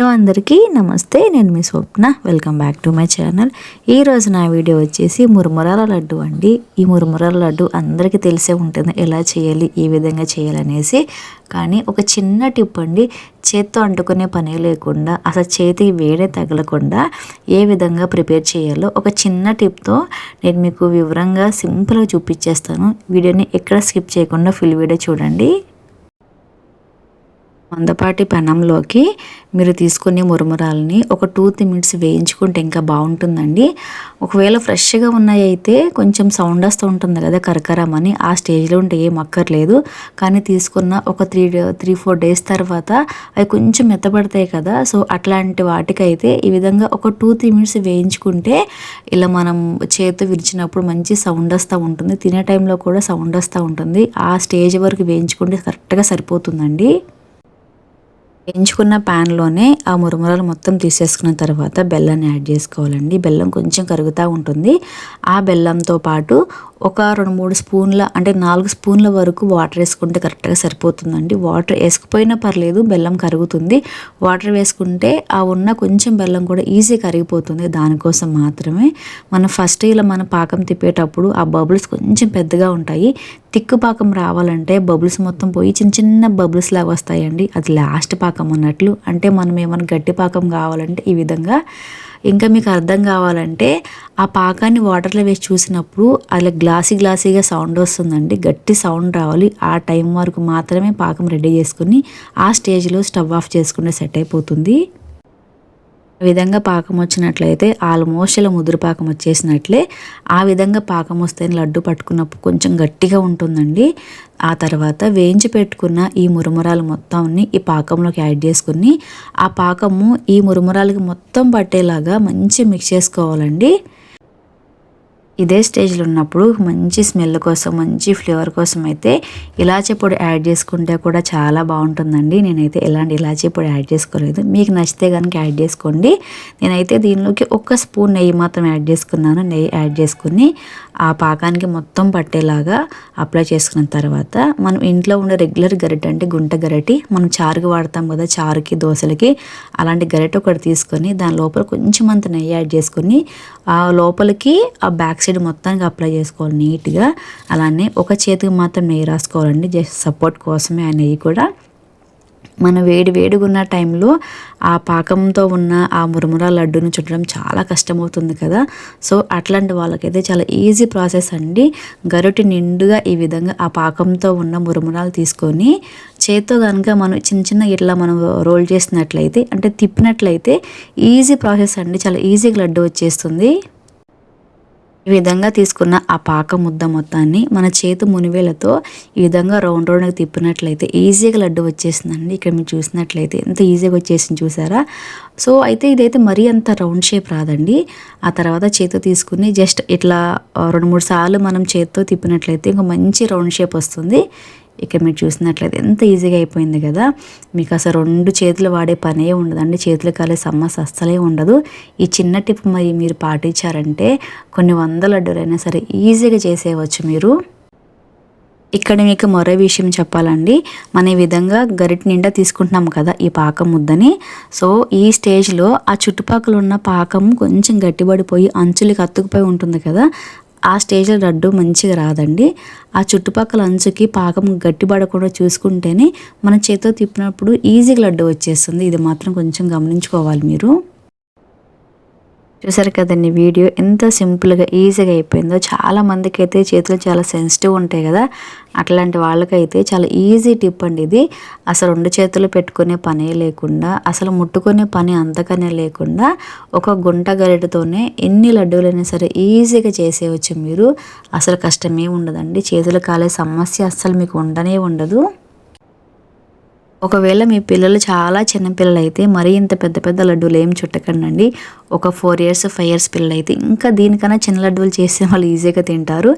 Hello అందరికీ నమస్తే నేను మీ Swapna. Welcome back to my channel ఈరోజు నా వీడియో వచ్చేసి మురుమురాల లడ్డు అండి. ఈ మురుమురాల లడ్డు అందరికీ తెలిసే ఉంటుంది ఎలా చేయాలి ఏ విధంగా చేయాలనేసి. కానీ ఒక చిన్న టిప్ అండి చేత్తో అంటుకునే పని లేకుండా అసలు చేతికి వేడే తగలకుండా ఏ విధంగా ప్రిపేర్ చేయాలో ఒక చిన్న టిప్తో నేను మీకు వివరంగా సింపుల్గా చూపించేస్తాను. వీడియోని ఎక్కడ స్కిప్ చేయకుండా ఫుల్ వీడియో చూడండి. మందపాటి పెనంలోకి మీరు తీసుకునే మురుమురాలని ఒక టూ త్రీ మినిట్స్ వేయించుకుంటే ఇంకా బాగుంటుందండి. ఒకవేళ ఫ్రెష్గా ఉన్నాయి అయితే కొంచెం సౌండ్ వస్తూ ఉంటుంది కదా కరకరమని ఆ స్టేజ్లో ఉంటే ఏం అక్కర్లేదు. కానీ తీసుకున్న ఒక త్రీ త్రీ ఫోర్ డేస్ తర్వాత అవి కొంచెం మెత్తపడతాయి కదా. సో అట్లాంటి వాటికైతే ఈ విధంగా ఒక టూ త్రీ మినిట్స్ వేయించుకుంటే ఇలా మనం చేతి విరిచినప్పుడు మంచి సౌండ్ వస్తూ ఉంటుంది. తినే టైంలో కూడా సౌండ్ వస్తూ ఉంటుంది. ఆ స్టేజ్ వరకు వేయించుకుంటే కరెక్ట్గా సరిపోతుందండి. ఎంచుకున్న ప్యాన్లోనే ఆ మురుమురాలు మొత్తం తీసేసుకున్న తర్వాత బెల్లాన్ని యాడ్ చేసుకోవాలండి. బెల్లం కొంచెం కరుగుతూ ఉంటుంది. ఆ బెల్లంతో పాటు ఒక రెండు మూడు స్పూన్ల అంటే నాలుగు స్పూన్ల వరకు వాటర్ వేసుకుంటే కరెక్ట్గా సరిపోతుందండి. వాటర్ వేసుకుపోయినా పర్లేదు బెల్లం కరుగుతుంది. వాటర్ వేసుకుంటే ఆ ఉన్న కొంచెం బెల్లం కూడా ఈజీ కరిగిపోతుంది. దానికోసం మాత్రమే మనం ఫస్ట్ ఇలా మన పాకం తిప్పేటప్పుడు ఆ బబుల్స్ కొంచెం పెద్దగా ఉంటాయి. తిక్కు పాకం రావాలంటే బబుల్స్ మొత్తం పోయి చిన్న చిన్న బబుల్స్ లాగా వస్తాయండి. అది లాస్ట్ పాకం పాకం అన్నట్లు. అంటే మనం ఏమైనా గట్టి పాకం కావాలంటే ఈ విధంగా. ఇంకా మీకు అర్థం కావాలంటే ఆ పాకాన్ని వాటర్లో వేసి చూసినప్పుడు అలా గ్లాసీ గ్లాసీగా సౌండ్ వస్తుందండి. గట్టి సౌండ్ రావాలి. ఆ టైం వరకు మాత్రమే పాకం రెడీ చేసుకుని ఆ స్టేజ్లో స్టవ్ ఆఫ్ చేసుకుంటే సెట్ అయిపోతుంది. విధంగా పాకం వచ్చినట్లయితే ఆల్మోస్ట్ ఇలా ముదురు పాకం వచ్చేసినట్లే. ఆ విధంగా పాకం వస్తే లడ్డు పట్టుకున్నప్పుడు కొంచెం గట్టిగా ఉంటుందండి. ఆ తర్వాత వేయించి పెట్టుకున్న ఈ మురుమురాలు మొత్తాన్ని ఈ పాకంలోకి యాడ్ చేసుకుని ఆ పాకము ఈ మురుమురాలకి మొత్తం పట్టేలాగా మంచి మిక్స్ చేసుకోవాలండి. ఇదే స్టేజ్లో ఉన్నప్పుడు మంచి స్మెల్ కోసం మంచి ఫ్లేవర్ కోసం అయితే ఇలాచీ పొడి యాడ్ చేసుకుంటే కూడా చాలా బాగుంటుందండి. నేనైతే ఎలాంటి ఇలాచీ పొడి యాడ్ చేసుకోలేదు. మీకు నచ్చితే కనుక యాడ్ చేసుకోండి. నేనైతే దీనిలోకి ఒక్క స్పూన్ నెయ్యి మాత్రం యాడ్ చేసుకున్నాను. నెయ్యి యాడ్ చేసుకుని ఆ పాకానికి మొత్తం పట్టేలాగా అప్లై చేసుకున్న తర్వాత మనం ఇంట్లో ఉండే రెగ్యులర్ గరిట అంటే గుంట గరిటి మనం చారుకి వాడతాం కదా చారుకి దోశలకి అలాంటి గరిటె ఒకటి తీసుకొని దాని లోపల కొంచెం అంత నెయ్యి యాడ్ చేసుకొని ఆ లోపలికి ఆ బ్యాక్ సైడ్ మొత్తానికి అప్లై చేసుకోవాలి నీట్గా. అలానే ఒక చేతికి మాత్రం నెయ్యి రాసుకోవాలండి. జస్ట్ సపోర్ట్ కోసమే ఆ నెయ్యి కూడా. మన వేడి వేడిగా ఉన్న టైంలో ఆ పాకంతో ఉన్న ఆ మురుముర లడ్డును చుట్టడం చాలా కష్టమవుతుంది కదా. సో అట్లాంటి వాళ్ళకైతే చాలా ఈజీ ప్రాసెస్ అండి. గరుటి నిండుగా ఈ విధంగా ఆ పాకంతో ఉన్న మురుమురాలు తీసుకొని చేత్తో కనుక మనం చిన్న చిన్న ఇట్లా మనం రోల్ చేసినట్లయితే అంటే తిప్పినట్లయితే ఈజీ ప్రాసెస్ అండి. చాలా ఈజీగా లడ్డు వచ్చేస్తుంది. ఈ విధంగా తీసుకున్న ఆ పాక ముద్ద మొత్తాన్ని మన చేతి మునివేలతో ఈ విధంగా రౌండ్ రౌండ్గా తిప్పినట్లయితే ఈజీగా లడ్డు వచ్చేసిందండి. ఇక్కడ మీరు చూసినట్లయితే ఎంత ఈజీగా వచ్చేసింది చూసారా? సో అయితే ఇదైతే మరీ అంత రౌండ్ షేప్ రాదండి. ఆ తర్వాత చేతితో తీసుకుని జస్ట్ ఇట్లా రెండు మూడు సార్లు మనం చేతితో తిప్పినట్లయితే ఇంకా మంచి రౌండ్ షేప్ వస్తుంది. ఇక్కడ మీరు చూసినట్లయితే ఎంత ఈజీగా అయిపోయింది కదా. మీకు అసలు రెండు చేతులు వాడే పనే ఉండదండి. చేతులు కాలే సమస్య అస్సలే ఉండదు. ఈ చిన్న టిప్ మరి మీరు పాటించారంటే కొన్ని వందల అడ్డులైనా సరే ఈజీగా చేసేయవచ్చు మీరు. ఇక్కడ మీకు మరో విషయం చెప్పాలండి. మన ఈ విధంగా గరిటి నిండా తీసుకుంటున్నాం కదా ఈ పాకం ముద్దని. సో ఈ స్టేజ్లో ఆ చుట్టుపక్కల ఉన్న పాకం కొంచెం గట్టిపడిపోయి అంచులకి అత్తుకుపోయి ఉంటుంది కదా. ఆ స్టేజ్లో లడ్డు మంచిగా రాదండి. ఆ చుట్టుపక్కల అంచుకి పాకం గట్టిపడకుండా చూసుకుంటేనే మన చేతితో తిప్పినప్పుడు ఈజీగా లడ్డు వచ్చేస్తుంది. ఇది మాత్రం కొంచెం గమనించుకోవాలి మీరు. చూసారు కదండి వీడియో ఎంత సింపుల్గా ఈజీగా అయిపోయిందో. చాలా మందికి అయితే చేతులు చాలా సెన్సిటివ్ ఉంటాయి కదా. అట్లాంటి వాళ్ళకైతే చాలా ఈజీ టిప్ అండి ఇది. అసలు రెండు చేతులు పెట్టుకునే పనే లేకుండా అసలు ముట్టుకునే పని అంతకనే లేకుండా ఒక గుంట గరిటతోనే ఎన్ని లడ్డూలైనా సరే ఈజీగా చేసేయచ్చు మీరు. అసలు కష్టమే ఉండదండి. చేతులు కాలే సమస్య అస్సలు మీకు ఉండనే ఉండదు. ఒకవేళ మీ పిల్లలు చాలా చిన్న పిల్లలైతే అయితే మరీ ఇంత పెద్ద పెద్ద లడ్డూలు ఏం చుట్టకండి ఒక ఫోర్ ఇయర్స్ ఫైవ్ ఇయర్స్ పిల్లలు అయితే ఇంకా దీనికన్నా చిన్న లడ్డూలు చేస్తే వాళ్ళు ఈజీగా తింటారు.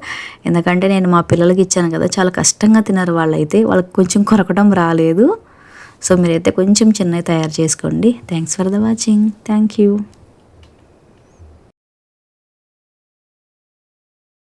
ఎందుకంటే నేను మా పిల్లలకి ఇచ్చాను కదా చాలా కష్టంగా తిన్నారు వాళ్ళైతే. వాళ్ళకి కొంచెం కొరకడం రాలేదు. సో మీరైతే కొంచెం చిన్నవి తయారు చేసుకోండి. Thanks for the watching thank you